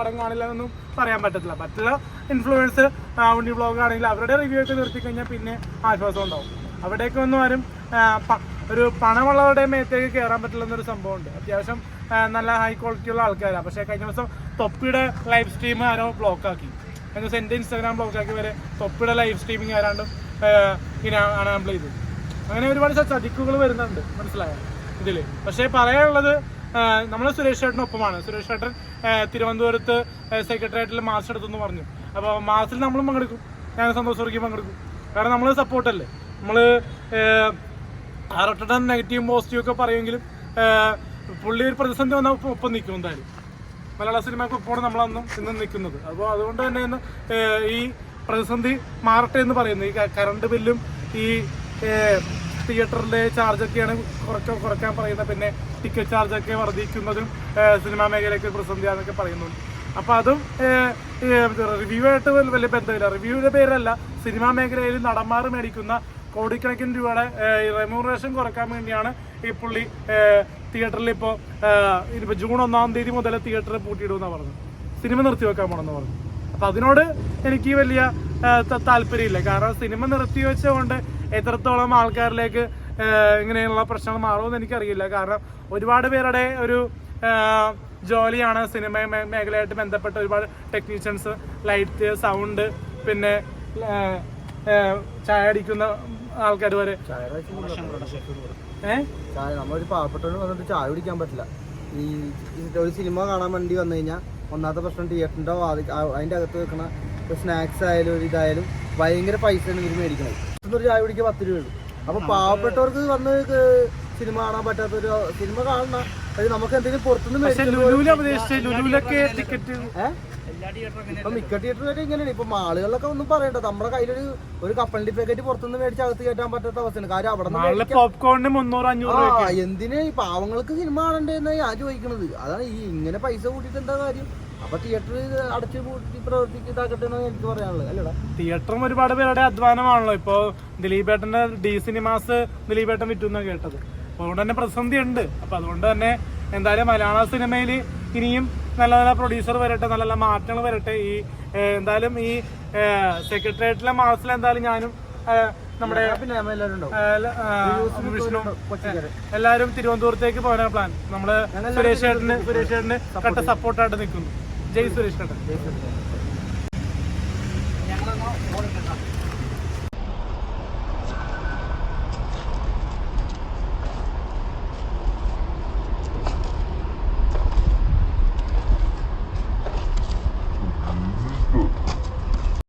പടം കാണില്ല എന്നൊന്നും പറയാൻ പറ്റത്തില്ല. മറ്റുള്ള ഇൻഫ്ലുവൻസ് ഉണ്ണി ബ്ലോഗ് ആണെങ്കിൽ അവരുടെ റിവ്യൂ ഒക്കെ നിർത്തി കഴിഞ്ഞാൽ പിന്നെ ആശ്വാസം ഉണ്ടാവും. അവിടേക്ക് ഒന്നും ആരും ഒരു പണമുള്ളവരുടെ മേത്തേക്ക് കയറാൻ പറ്റില്ല എന്നൊരു സംഭവമുണ്ട്. അത്യാവശ്യം നല്ല ഹൈ ക്വാളിറ്റി ഉള്ള ആൾക്കാരാണ് പക്ഷേ കഴിഞ്ഞ ദിവസം തൊപ്പിയുടെ ലൈവ് സ്ട്രീം ആരോ ബ്ലോക്ക് ആക്കി. കഴിഞ്ഞ ദിവസം എന്റെ ഇൻസ്റ്റാഗ്രാം ബ്ലോക്ക് ആക്കി വരെ തൊപ്പിയുടെ ലൈവ് സ്ട്രീമിങ് ആരാണ്ടും ഇങ്ങനെ അണാമ്പിൾ ചെയ്തു അങ്ങനെ ഒരുപാട് ചതിക്കുകൾ വരുന്നുണ്ട്. മനസ്സിലായോ? ഇതിൽ പക്ഷേ പറയാനുള്ളത് നമ്മൾ സുരേഷ് ചേട്ടനൊപ്പമാണ് സുരേഷ് ചേട്ടൻ തിരുവനന്തപുരത്ത് സെക്രട്ടേറിയറ്റിൽ മാർച്ച് എടുത്തെന്ന് പറഞ്ഞു. അപ്പോൾ മാർച്ചിൽ നമ്മളും പങ്കെടുക്കും. ഞാൻ സന്തോഷ് വർക്കി പങ്കെടുക്കും. കാരണം നമ്മൾ സപ്പോർട്ടല്ലേ നമ്മൾ ആറട്ടൻ നെഗറ്റീവും പോസിറ്റീവ് ഒക്കെ പറയുമെങ്കിലും പുള്ളി ഒരു പ്രതിസന്ധി വന്നാൽ ഒപ്പം- നിൽക്കും എന്തായാലും. മലയാള സിനിമയ്ക്ക് ഒപ്പമാണ് നമ്മളന്നും ഇന്നും നിൽക്കുന്നത്. അപ്പോൾ അതുകൊണ്ട് തന്നെ ഈ പ്രതിസന്ധി മാറട്ടെ എന്ന് പറയുന്നത് ഈ കറണ്ട് ബില്ലും ഈ ഏഹ്, തിയേറ്ററിലെ ചാർജൊക്കെയാണ് കുറച്ച് കുറയ്ക്കാൻ പറയുന്നത്. പിന്നെ ടിക്കറ്റ് ചാർജൊക്കെ വർദ്ധിക്കുന്നതും സിനിമാ മേഖലയ്ക്ക് പ്രതിസന്ധിയാണെന്നൊക്കെ പറയുന്നുണ്ട്. അപ്പോൾ അതും റിവ്യൂ ആയിട്ട് വലിയ ബന്ധമില്ല. റിവ്യൂവിന്റെ പേരല്ല സിനിമാ മേഖലയിൽ നടന്മാർ മേടിക്കുന്ന കോടിക്കണക്കിന് രൂപയുടെ റെമ്യൂണറേഷൻ കുറയ്ക്കാൻ വേണ്ടിയാണ് ഈ പുള്ളി തിയേറ്ററിൽ ഇപ്പോൾ ഇനിയിപ്പോൾ ജൂൺ ഒന്നാം തീയതി മുതൽ തിയേറ്റർ പൂട്ടിയിടുമെന്നാണ് പറഞ്ഞത്. സിനിമ നിർത്തി വെക്കാൻ പോകണമെന്ന് പറഞ്ഞു അപ്പം അതിനോട് എനിക്ക് വലിയ താല്പര്യമില്ല. കാരണം സിനിമ നിർത്തിവെച്ചുകൊണ്ട് എത്രത്തോളം ആൾക്കാരിലേക്ക് ഇങ്ങനെയുള്ള പ്രശ്നങ്ങൾ മാറുമെന്ന് എനിക്കറിയില്ല. കാരണം ഒരുപാട് പേരുടെ ഒരു ജോലിയാണ് സിനിമ മേഖലയായിട്ട് ബന്ധപ്പെട്ട ഒരുപാട് ടെക്നീഷ്യൻസ് ലൈറ്റ് സൗണ്ട് പിന്നെ ചായ അടിക്കുന്ന ആൾക്കാർ വരെ. നമ്മളൊരു പാവപ്പെട്ടവന് വന്നിട്ട് ചായ കുടിക്കാൻ പറ്റില്ല. ഈ ഒരു സിനിമ കാണാൻ വേണ്ടി വന്നു കഴിഞ്ഞാൽ ഒന്നാമത്തെ പ്രശ്നം തിയേറ്ററിന്റെ അതിന്റെ അകത്ത് വെക്കണ സ്നാക്സ് ആയാലും ഒരു ഇതായാലും ഭയങ്കര പൈസയാണ് ഇവർ മേടിക്കണത്. ഇന്നൊരു ചായ കുടിക്കാൻ പത്ത് രൂപ ഉള്ളൂ. അപ്പൊ പാവപ്പെട്ടവർക്ക് വന്ന് സിനിമ കാണാൻ പറ്റാത്ത ഒരു സിനിമ കാണണം അത് നമുക്ക് എന്തെങ്കിലും പുറത്തുനിന്ന് ഇപ്പൊ മിക്ക തിയേറ്ററിലൊക്കെ ഇങ്ങനെയാണ്. ഇപ്പൊ മാളുകളിലൊക്കെ ഒന്നും പറയണ്ട. നമ്മുടെ കയ്യിലൊരു ഒരു കപ്പലിന്റെ പാക്കറ്റ് പുറത്തുനിന്ന് മേടിച്ച് അകത്ത് കയറ്റാൻ പറ്റാത്ത അവസ്ഥയാണ്. കാര്യം അവിടെ എന്തിനാ പോപ്കോണിന് മുന്നൂറ് അഞ്ഞൂറ് രൂപ ആ ഈ പാവങ്ങൾക്ക് സിനിമ കാണണ്ടെന്ന് ഞാൻ ചോദിക്കുന്നത് അതാണ് ഈ ഇങ്ങനെ പൈസ കൂട്ടിയിട്ട് എന്താ കാര്യം? അപ്പൊ തിയേറ്റർ അടച്ച് പൂട്ടി പ്രവർത്തിക്കതാക്കട്ടെ എന്നാണ് എനിക്ക് പറയാനുള്ളത് അല്ലടാ? തിയേറ്ററും ഒരുപാട് പേരുടെ അധ്വാനമാണല്ലോ. ഇപ്പോ ദിലീപേട്ടന്റെ ഡി സിനിമാസ് ദിലീപേട്ടൻ വിറ്റു എന്നാണ് കേട്ടത്. അപ്പൊ അതുകൊണ്ട് തന്നെ പ്രതിസന്ധി ഉണ്ട് അപ്പൊ അതുകൊണ്ട് തന്നെ എന്തായാലും മലയാള സിനിമയിൽ ഇനിയും നല്ല നല്ല പ്രൊഡ്യൂസർ വരട്ടെ നല്ല നല്ല മാറ്റങ്ങൾ വരട്ടെ. ഈ എന്തായാലും ഈ സെക്രട്ടേറിയറ്റിലെ മാസത്തിൽ എന്തായാലും ഞാനും നമ്മുടെ എല്ലാവരും വിഷ്ണു എല്ലാരും തിരുവനന്തപുരത്തേക്ക് പോകാനാണ് പ്ലാൻ. നമ്മൾ സുരേഷ് ചേട്ടന് സുരേഷ് ചേട്ടന് കട്ട സപ്പോർട്ടായിട്ട് നിൽക്കുന്നു. ജയ് സുരേഷ് ചേട്ടൻ